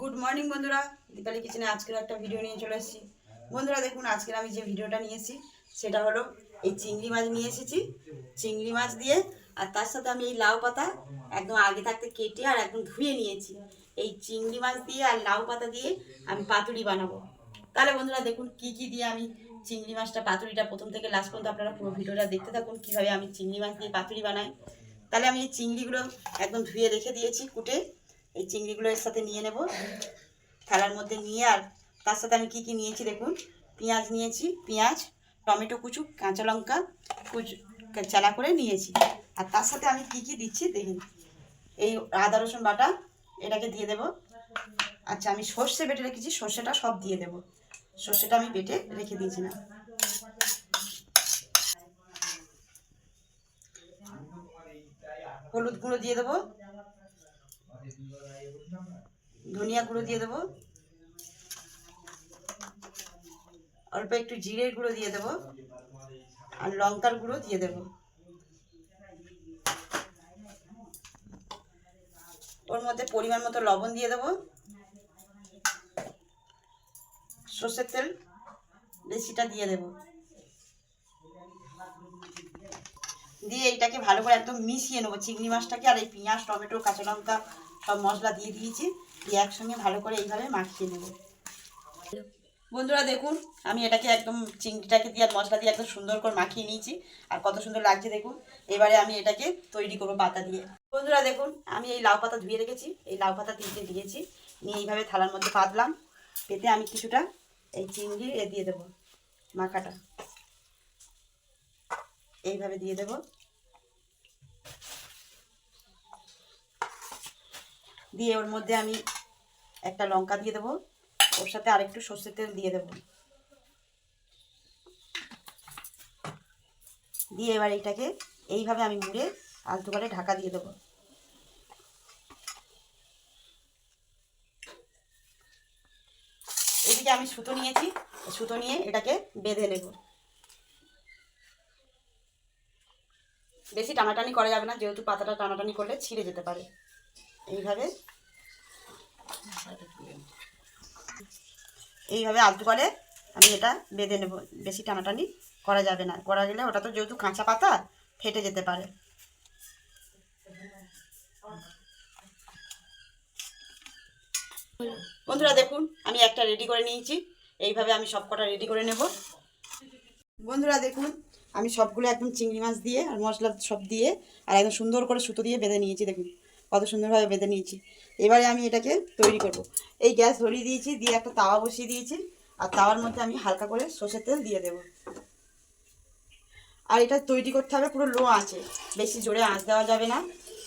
Good morning বন্ধুরা। দীপালি কিচেনে আজকের একটা ভিডিও নিয়ে চলে এসেছি। বন্ধুরা, দেখুন, আজকের আমি যে ভিডিওটা নিয়েছি, সেটা হলো এই চিংড়ি মাছ নিয়ে এসেছি। চিংড়ি মাছ দিয়ে, আর তার সাথে আমি এই লাউ পাতা একদম আগে থাকতে কেটে আর একদম ধুয়ে নিয়েছি। এই চিংড়ি মাছ দিয়ে আর লাউ পাতা দিয়ে আমি পাতুরি বানাবো। তাহলে বন্ধুরা, দেখুন, কি কি দিয়ে আমি চিংড়ি মাছটা, পাতুরিটা প্রথম থেকে লাস্ট পর্যন্ত আপনারা পুরো ভিডিওটা দেখতে থাকুন, কীভাবে আমি চিংড়ি মাছ দিয়ে পাতুরি বানাই। তাহলে আমি এই চিংড়িগুলো একদম ধুয়ে রেখে দিয়েছি, কুটে। এই চিংড়িগুলো এর সাথে নিয়ে নেব। থালার মধ্যে নিয়ে আর তার সাথে আমি কি কি নিয়েছি দেখুন? পেঁয়াজ নিয়েছি, পেঁয়াজ, টমেটো কুচু, কাঁচা লঙ্কা, কুচু চালা করে নিয়েছি। আর তার সাথে আমি কি কি দিচ্ছি দেখুন। এই আদা, রসুন বাটা এটাকে দিয়ে দেব। আচ্ছা আমি সর্ষে বেটে রেখেছি, সর্ষেটা সব দিয়ে দেব। সর্ষেটা আমি বেটে রেখে দিয়েছি না। হলুদ গুঁড়ো দিয়ে দেবো। ধনিয়া গুঁড়ো দিয়ে দেবো। অল্প একটু জিরের গুঁড়ো দিয়ে দেবো আর লঙ্কার গুঁড়ো দিয়ে দেবো। ওর মধ্যে পরিমাণ মতো লবণ দিয়ে দেবো। সর্ষের তেল বেশিটা দিয়ে দেবো। দিয়ে এটাকে ভালো করে একদম মিশিয়ে নেব। চিংড়ি মাছটাকে আর এই পেঁয়াজ, টমেটো, কাঁচা লঙ্কা সব মশলা দিয়ে দিয়েছি। দিয়ে একসঙ্গে ভালো করে এইভাবে মাখিয়ে নেব। বন্ধুরা দেখুন, আমি এটাকে একদম চিংড়িটাকে দিয়ে আর মশলা দিয়ে একদম সুন্দর করে মাখিয়ে নিয়েছি। আর কত সুন্দর লাগছে দেখুন। এবারে আমি এটাকে তৈরি করব পাতা দিয়ে। বন্ধুরা দেখুন, আমি এই লাউ পাতা ধুয়ে রেখেছি। এই লাউ পাতা তিনটে দিয়েছি। নিয়ে এইভাবে থালার মধ্যে পাতলাম। পেতে আমি কিছুটা এই চিংড়ি এ দিয়ে দেবো মাখাটা। এইভাবে দিয়ে দেবো। দিয়ে ওর মধ্যে আমি একটা লঙ্কা দিয়ে দেবো। ওর সাথে আরেকটু সর্ষের তেল দিয়ে দেবো। দিয়ে এবার এটাকে এইভাবে আমি মুড়ে আলতু করে ঢাকা দিয়ে দেবো। এদিকে আমি সুতো নিয়েছি, সুতো নিয়ে এটাকে বেঁধে নেব। বেশি টানাটানি করা যাবে না, যেহেতু পাতাটা টানাটানি করলে ছিঁড়ে যেতে পারে। এইভাবে। এইভাবে আলতু করে আমি এটা বেঁধে নেব। বেশি টানাটানি করা যাবে না। করা গেলে ওটা তো যেহেতু কাঁচা পাতা, ফেটে যেতে পারে। বন্ধুরা দেখুন, আমি একটা রেডি করে নিয়েছি। এইভাবে আমি সব কটা রেডি করে নেব। বন্ধুরা দেখুন আমি সবগুলো একদম চিংড়ি মাছ দিয়ে আর মশলা সব দিয়ে আর একদম সুন্দর করে সুতো দিয়ে বেঁধে নিয়েছি, দেখুন। কত সুন্দরভাবে বেঁধে নিয়েছি। এবারে আমি এটাকে তৈরি করব। এই গ্যাস ধরিয়ে দিয়েছি, দিয়ে একটা তাওয়া বসিয়ে দিয়েছি। আর তাওয়ার মধ্যে আমি হালকা করে সর্ষের তেল দিয়ে দেব। আর এটা তৈরি করতে হবে, পুরো লো আছে বেশি জোরে আঁচ দেওয়া যাবে না।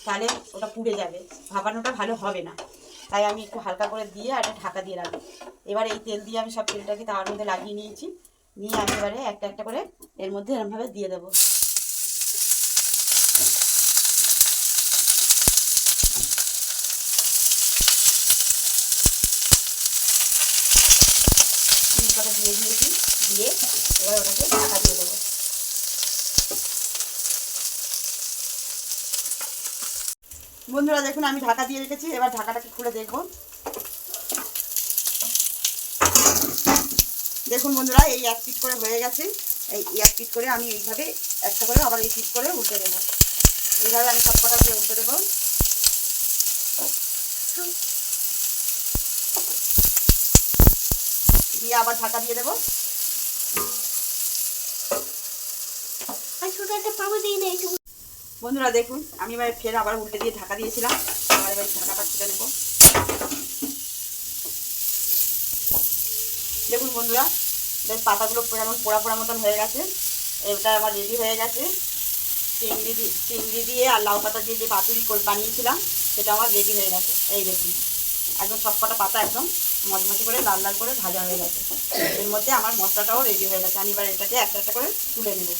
তাহলে ওটা পুড়ে যাবে। ভাপানোটা ভালো হবে না। তাই আমি একটু হালকা করে দিয়ে আর ঢাকা দিয়ে রাখব। এবার এই তেল দিয়ে আমি সব তেলটাকে তাওয়ার মধ্যে লাগিয়ে নিয়েছি। নিয়ে আমি এবারে একটা একটা করে এর মধ্যে এরমভাবে দিয়ে দেবো। দিয়ে দিয়েছি দিয়ে এবার ওটাকে ঢাকা দিয়ে দেবো। বন্ধুরা দেখুন, আমি ঢাকা দিয়ে রেখেছি, এবার ঢাকাটাকে খুলে দেখব। দেখুন বন্ধুরা এই এক পিট করে হয়ে গেছে। এই এক পিট করে আমি এইভাবে একটা করে আবার এই পিট করে উল্টে দেবো। এইভাবে আমি সব কটা দিয়ে উল্টে দেবো। দিয়ে আবার ঢাকা দিয়ে দেবো। বন্ধুরা দেখুন আমি এবার ফের আবার উল্টে দিয়ে ঢাকা দিয়েছিলাম। আবার এবার ঢাকাটা খুলে নেব। দেখুন বন্ধুরা, বেশ পাতাগুলো যেমন পোড়া পোড়া মতন হয়ে গেছে এটা আমার রেডি হয়ে গেছে। চিংড়ি দিয়ে চিংড়ি দিয়ে আর লাউ পাতা দিয়ে যে পাতুরি বানিয়েছিলাম সেটা আমার রেডি হয়ে গেছে। এই দেখুন, একদম সব কটা পাতা একদম মচমচে করে, লাল লাল করে ভাজা হয়ে গেছে। এর মধ্যে আমার মশলাটাও রেডি হয়ে গেছে। আমি এবার এটাকে একটা একটা করে তুলে নেব।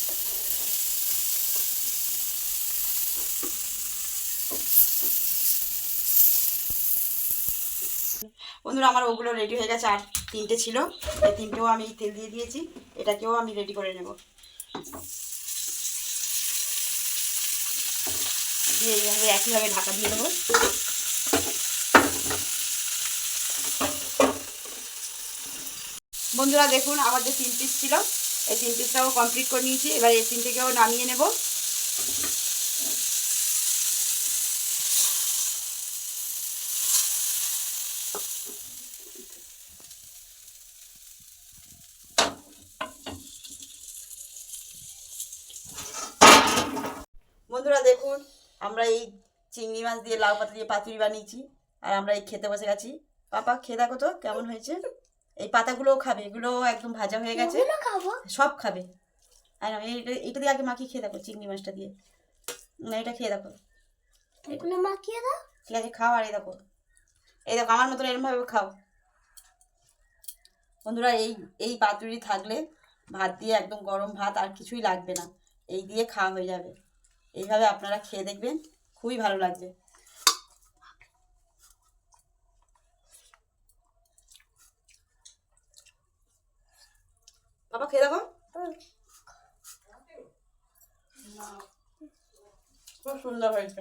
বন্ধুরা, আমার ওগুলো রেডি হয়ে গেছে। আর তিনটে ছিল এই তিনটেও আমি তেল দিয়ে দিয়েছি, এটাকেও আমি রেডি করে নেব। দিয়ে এইভাবে একইভাবে ঢাকা দিয়ে দেবো। বন্ধুরা দেখুন, আমার যে তিন পিস ছিল, এই তিন পিসটাও কমপ্লিট করে নিয়েছি, এবার এই তিনটেকেও নামিয়ে নেব। বন্ধুরা দেখুন আমরা এই চিংড়ি মাছ দিয়ে লাউ পাতা দিয়ে পাতুরি বানিয়েছি আর আমরা এই খেতে বসে গেছি। পাপা খেয়ে দেখো তো কেমন হয়েছে। এই পাতাগুলোও খাবে এগুলো একদম ভাজা হয়ে গেছে। সব খাবে। আর আমি এটা এটা দিয়ে আগে মাখিয়ে খেয়ে দেখো চিংড়ি মাছটা দিয়ে। না এটা খেয়ে দেখো। এগুলো মাখিয়ে দাও। ঠিক আছে খাও আর এই দেখো। এই দেখো আমার মতন এরমভাবে খাও। বন্ধুরা এই এই পাতুরি থাকলে ভাত দিয়ে একদম গরম ভাত আর কিছুই লাগবে না। এই দিয়ে খাওয়া হয়ে যাবে। এইভাবে আপনারা খেয়ে দেখবেন খুবই ভালো লাগবে। বাবা খেয়ে দেখো। খুব সুন্দর হয়েছে।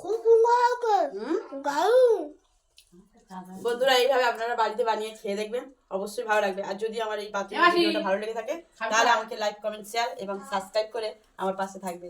খুব সুন্দর দারুণ। বন্ধুরা এইভাবে আপনারা বাড়িতে বানিয়ে খেয়ে দেখবেন। অবশ্যই ভালো লাগবে। আর যদি আমার এই পাত্র ভিডিওটা ভালো লেগে থাকে তাহলে আমাকে লাইক কমেন্ট শেয়ার এবং সাবস্ক্রাইব করে আমার পাশে থাকবে।